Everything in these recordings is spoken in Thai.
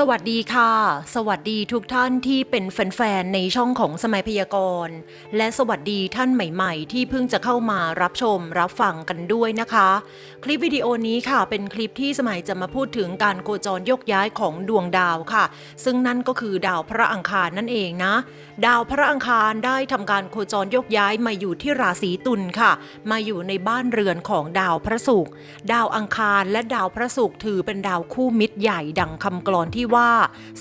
สวัสดีค่ะ สวัสดีทุกท่านที่เป็นแฟนๆในช่องของสมัยพยากรณ์ และสวัสดีท่านใหม่ๆ ที่เพิ่งจะเข้ามารับชมรับฟังกันด้วยนะคะ คลิปวิดีโอนี้ค่ะ เป็นคลิปที่สมัยจะมาพูดถึงการโคจรยกย้ายของดวงดาวค่ะ ซึ่งนั่นก็คือดาวพระอังคารนั่นเองนะ ดาวพระอังคารได้ทำการโคจรยกย้ายมาอยู่ที่ราศีตุลค่ะ มาอยู่ในบ้านเรือนของดาวพระศุกร์ดาวอังคารและดาวพระศุกร์ถือเป็นดาวคู่มิตรใหญ่ดังคำกลอนที่ว่า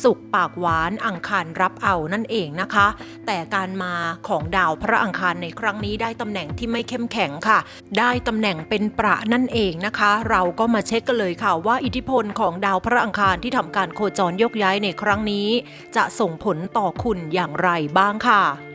สุขปากหวานอังคารรับเอานั่นเองนะคะ แต่การมาของดาวพระอังคารในครั้งนี้ได้ตำแหน่งที่ไม่เข้มแข็งค่ะ ได้ตำแหน่งเป็นประนั่นเองนะคะ เราก็มาเช็คกันเลยค่ะว่าอิทธิพลของดาวพระอังคารที่ทำการโคจรยกย้ายในครั้งนี้ จะส่งผลต่อคุณอย่างไรบ้างค่ะ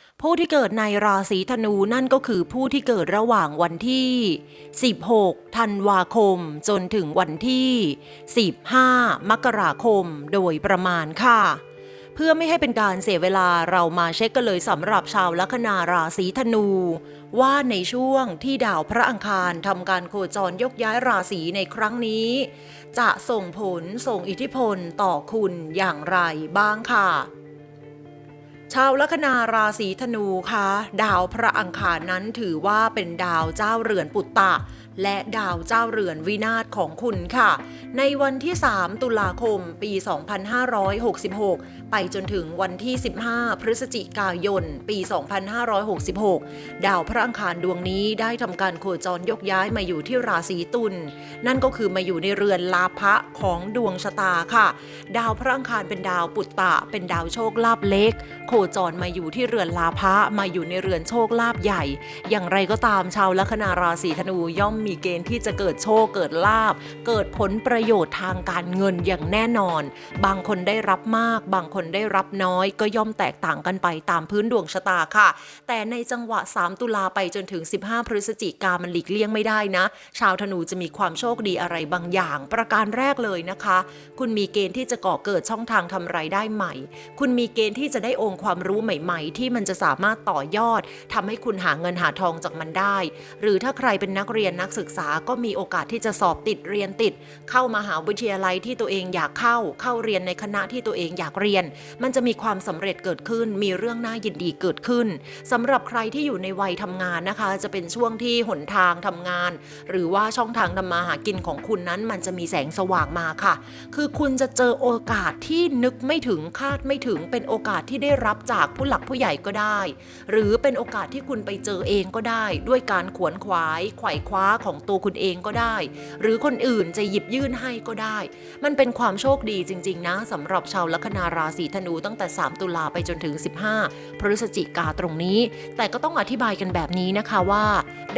ผู้ที่เกิดในราศีธนูนั่นก็คือผู้ที่เกิดระหว่างวันที่ 16 ธันวาคม จนถึงวันที่ 15 มกราคมโดยประมาณค่ะ เพื่อไม่ให้เป็นการเสียเวลาเรามาเช็คกันเลยสำหรับชาวลัคนาราศีธนู ว่าในช่วงที่ดาวพระอังคารทำการโคจรยกย้ายราศีในครั้งนี้ จะส่งผลส่งอิทธิพลต่อคุณอย่างไรบ้างค่ะ ชาวลัคนาราศีธนูคะดาวพระอังคารนั้นถือว่าเป็นดาวเจ้าเรือนปุตตะ และดาวเจ้าเรือนวินาศของคุณค่ะ ในวันที่ 3 ตุลาคม ปี 2566 ไปจนถึงวันที่ 15 พฤศจิกายน ปี 2566 ดาวพระอังคารดวงนี้ได้ทำการโคจรยกย้ายมาอยู่ที่ราศีตุล นั่นก็คือมาอยู่ในเรือนลาภะของดวงชะตาค่ะ ดาวพระอังคารเป็นดาวปุตตะ เป็นดาวโชคลาภเล็ก โคจรมาอยู่ที่เรือนลาภะมาอยู่ในเรือนโชคลาภใหญ่ อย่างไรก็ตามชาวลัคนาราศีธนูย่อมมีเกณฑ์ที่จะเกิดโชคเกิดลาภเกิดผลประโยชน์ทางการเงินอย่างแน่นอน บางคนได้รับมากบางคนได้รับน้อยก็ย่อมแตกต่างกันไปตามพื้นดวงชะตาค่ะ แต่ในจังหวะ 3 ตุลาไปจนถึง 15 พฤศจิกามันหลีกเลี่ยงไม่ได้นะ ชาวธนูจะมีความโชคดีอะไรบางอย่าง ประการแรกเลยนะคะ คุณมีเกณฑ์ที่จะก่อเกิดช่องทางทำรายได้ใหม่ คุณมีเกณฑ์ที่จะได้องค์ความรู้ใหม่ ๆ ที่มันจะสามารถต่อยอดทำให้คุณหาเงินหาทองจากมันได้ หรือถ้าใครเป็นนักเรียนนักศึกษาก็มีโอกาสที่จะสอบติดเรียนติด เข้ามหาวิทยาลัยที่ตัวเองอยากเข้า เข้าเรียนในคณะที่ตัวเองอยากเรียนมันจะมีความสำเร็จเกิดขึ้น มีเรื่องน่ายินดีเกิดขึ้นสำหรับใครที่อยู่ในวัยทำงานนะคะ จะเป็นช่วงที่หนทางทำงาน หรือว่าช่องทางทำมาหากินของคุณนั้นมันจะมีแสงสว่างมาค่ะ คือคุณจะเจอโอกาสที่นึกไม่ถึงคาดไม่ถึง เป็นโอกาสที่ได้รับจากผู้หลักผู้ใหญ่ก็ได้ หรือเป็นโอกาสที่คุณไปเจอเองก็ได้ ด้วยการขวนขวายไขว่คว้าของตัวคุณเองก็ได้ หรือคนอื่นจะหยิบยื่นให้ก็ได้ มันเป็นความโชคดีจริง ๆ นะสำหรับชาวลัคนาราศีธนูตั้งแต่ 3 ตุลาไปจนถึง 15 พฤศจิกาตรงนี้ แต่ก็ต้องอธิบายกันแบบนี้นะคะว่า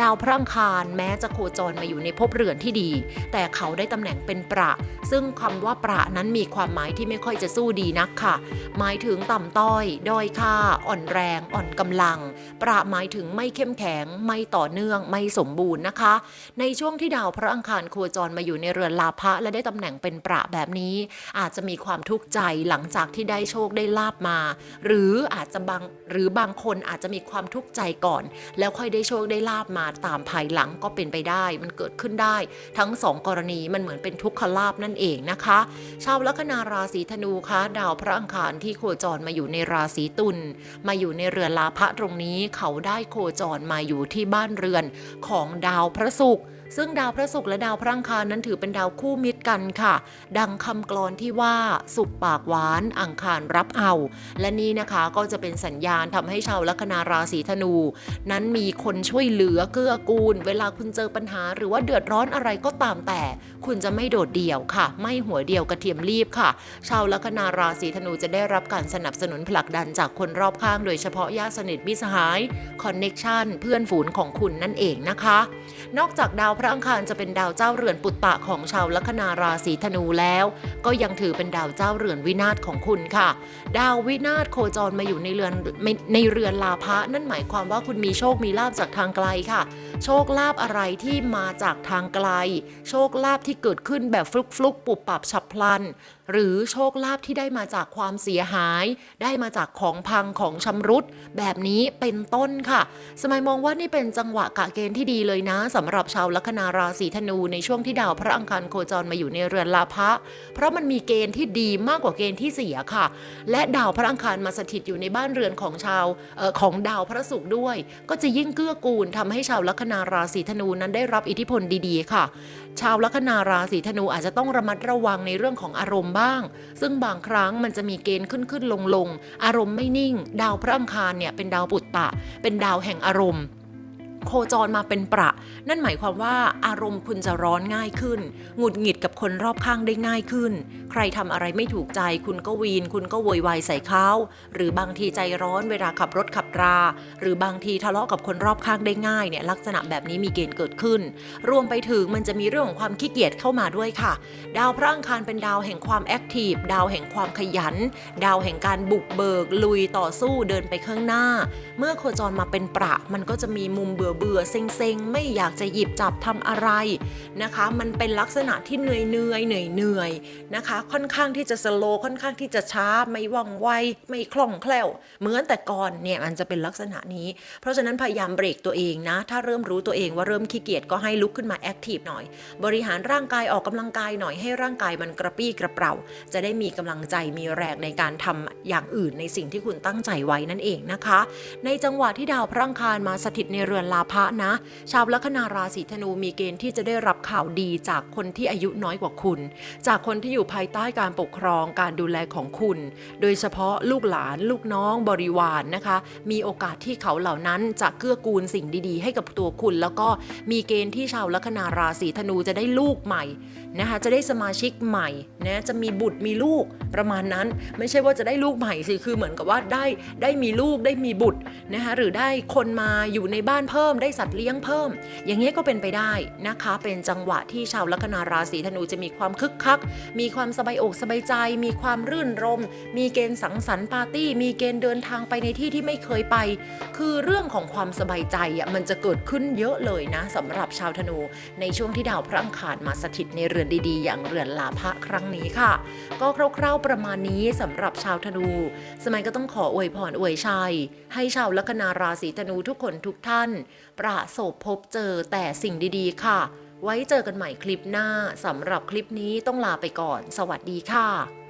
ดาวพระอังคารแม้จะโคจรมาอยู่ในภพเรือนที่ดี แต่เขาได้ตำแหน่งเป็นประ ซึ่งคำว่าประนั้นมีความหมายที่ไม่ค่อยจะสู้ดีนักค่ะ หมายถึงต่ำต้อยด้อยค่า อ่อนแรง อ่อนกำลัง ประหมายถึงไม่เข้มแข็ง ไม่ต่อเนื่อง ไม่สมบูรณ์นะคะ ในช่วงที่ดาวพระอังคารโคจรมาอยู่ในเรือนลาภะและได้ตำแหน่งเป็นประแบบนี้ อาจจะมีความทุกข์ใจหลังจากที่ได้โชคได้ลาบมา หรืออาจจะบางหรือบางคนอาจจะมีความทุกข์ใจก่อน แล้วค่อยได้โชคได้ลาบมาตามภายหลังก็เป็นไปได้ มันเกิดขึ้นได้ ทั้งสองกรณีมันเหมือนเป็นทุกขลาบนั่นเองนะคะ ชาวลัคนาราศีธนูคะดาวพระอังคารที่โคจรมาอยู่ในราศีตุลมาอยู่ในเรือนลาภะตรงนี้เขาได้โคจรมาอยู่ที่บ้านเรือนของดาวพระศุกร์ ซึ่งดาวพระศุกร์และดาวพระอังคารนั้นถือเป็นดาวคู่มิตรกันค่ะ ดังคำกลอนที่ว่าสุขปากหวานอังคารรับเอา และนี่นะคะก็จะเป็นสัญญาณทำให้ชาวลัคนาราศีธนู นั้นมีคนช่วยเหลือเกื้อกูล เวลาคุณเจอปัญหา หรือว่าเดือดร้อนอะไรก็ตามแต่ คุณจะไม่โดดเดี่ยวค่ะ ไม่หัวเดียวกระเทียมรีบค่ะ ชาวลัคนาราศีธนูจะได้รับการสนับสนุนผลักดันจากคนรอบข้าง โดยเฉพาะญาติสนิทมิสหายคอนเน็กชันเพื่อนฝูนของคุณนั่นเองนะคะ นอกจากดาวพระอังคารจะเป็นดาวเจ้าเรือนปุตตะของชาวลัคนาราศีธนูแล้ว ก็ยังถือเป็นดาวเจ้าเรือนวินาศของคุณค่ะ ดาววินาศโคจรมาอยู่ในเรือนในเรือนลาภะนั่นหมายความว่าคุณมีโชคมีลาบจากทางไกลค่ะ โชคลาภอะไรที่มาจากทางไกล โชคลาภที่เกิดขึ้นแบบฟลุกฟลุกปุบปับฉับพลัน หรือโชคลาภที่ได้มาจากความเสียหาย ได้มาจากของพังของชำรุด แบบนี้เป็นต้นค่ะ สมัยมองว่านี่เป็นจังหวะกะเกณฑ์ที่ดีเลยนะสำหรับชาวลัคนาราศีธนูในช่วงที่ดาวพระอังคารโคจรมาอยู่ในเรือนลาภะเพราะมันมีเกณฑ์ที่ดีมากกว่าเกณฑ์ที่เสียค่ะ และดาวพระอังคารมาสถิตอยู่ในบ้านเรือนของชาวออของดาวพระศุกร์ด้วย ก็จะยิ่งเกื้อกูลทำให้ชาวลัคนานาราศีธนูนั้นได้รับอิทธิพลดีๆ ค่ะ ชาวลัคนาราศีธนูอาจจะต้องระมัดระวังในเรื่องของอารมณ์บ้าง ซึ่งบางครั้งมันจะมีเกณฑ์ขึ้นขึ้นลงลงอารมณ์ไม่นิ่ง ดาวพระอังคารเนี่ยเป็นดาวปุตตะ เป็นดาวแห่งอารมณ์ โคจรมาเป็นประ นั่นหมายความว่าอารมณ์คุณจะร้อนง่ายขึ้น หงุดหงิดกับคนรอบข้างได้ง่ายขึ้น ใครทำอะไรไม่ถูกใจคุณก็วีน คุณก็โวยวายใส่เขาหรือบางทีใจร้อนเวลาขับรถขับรา หรือบางทีทะเลาะกับคนรอบข้างได้ง่ายเนี่ยลักษณะแบบนี้มีเกณฑ์เกิดขึ้น รวมไปถึงมันจะมีเรื่องของความขี้เกียจเข้ามาด้วยค่ะ ดาวพระอังคารเป็นดาวแห่งความแอคทีฟดาวแห่งความขยัน ดาวแห่งการบุกเบิก ลุยต่อสู้เดินไปข้างหน้า เมื่อโคจรมาเป็นประมันก็จะมีมุมเบื่อเบื่อเซ็งเซงๆ ไม่อยากจะหยิบจับทำอะไรนะคะ มันเป็นลักษณะที่เหนื่อยเหนื่อยเหนื่อยเหนื่อยๆนะคะ ค่อนข้างที่จะสโลค่อนข้างที่จะช้าไม่ว่องไวไม่คล่องแคล่ว เหมือนแต่ก่อนเนี่ยมันจะเป็นลักษณะนี้ เพราะฉะนั้นพยายามเบรกตัวเองนะ ถ้าเริ่มรู้ตัวเองว่าเริ่มขี้เกียจก็ให้ลุกขึ้นมาแอคทีฟหน่อย บริหารร่างกายออกกำลังกายหน่อยให้ร่างกายมันกระปี้กระเป๋าจะได้มีกำลังใจมีแรงในการทำอย่างอื่นในสิ่งที่คุณตั้งใจไว้นั่นเองนะคะ ในจังหวะที่ดาวพระอังคารมาสถิตในเรือนลาภะนะ ชาวลัคนาราศีธนูมีเกณฑ์ที่จะได้รับข่าวดีจากคนที่อายุน้อยกว่าคุณ จากคนที่อยู่ภายใต้การปกครองการดูแลของคุณ โดยเฉพาะลูกหลานลูกน้องบริวารนนะคะ มีโอกาสที่เขาเหล่านั้นจะเกื้อกูลสิ่งดีๆ ให้กับตัวคุณ แล้วก็มีเกณฑ์ที่ชาวลัคนาราศีธนูจะได้ลูกใหม่นะคะจะได้สมาชิกใหม่นะจะมีบุตรมีลูกประมาณนั้น ไม่ใช่ว่าจะได้ลูกใหม่สิคือเหมือนกับว่าได้ได้มีลูกได้มีบุตรนะคะหรือได้คนมาอยู่ในบ้านเพิ่มได้สัตว์เลี้ยงเพิ่ม อย่างนี้ยก็เป็นไปได้นะคะ เป็นจังหวะที่ชาวลัคนาราศีธนูจะมีความคึกคัก มีความสบายอกสบายใจ มีความรื่นรม มีเกณฑ์สังสรรค์ปาร์ตี้ มีเกณฑ์เดินทางไปในที่ที่ไม่เคยไป คือเรื่องของความสบายใจอะมันจะเกิดขึ้นเยอะเลยนะสำหรับชาวธนู ในช่วงที่ดาวพระอังคารมาสถิตในเรือนดีๆ อย่างเรือนลาภะครั้งนี้ค่ะ ก็คร่าวๆประมาณนี้สำหรับชาวธนู สมัยก็ต้องขออวยพรอวยชัยให้ชาวลัคนาราศีธนูทุกคนทุกท่านประสบพบเจอแต่สิ่งดีๆ ค่ะ ไว้เจอกันใหม่คลิปหน้าสำหรับคลิปนี้ต้องลาไปก่อน สวัสดีค่ะ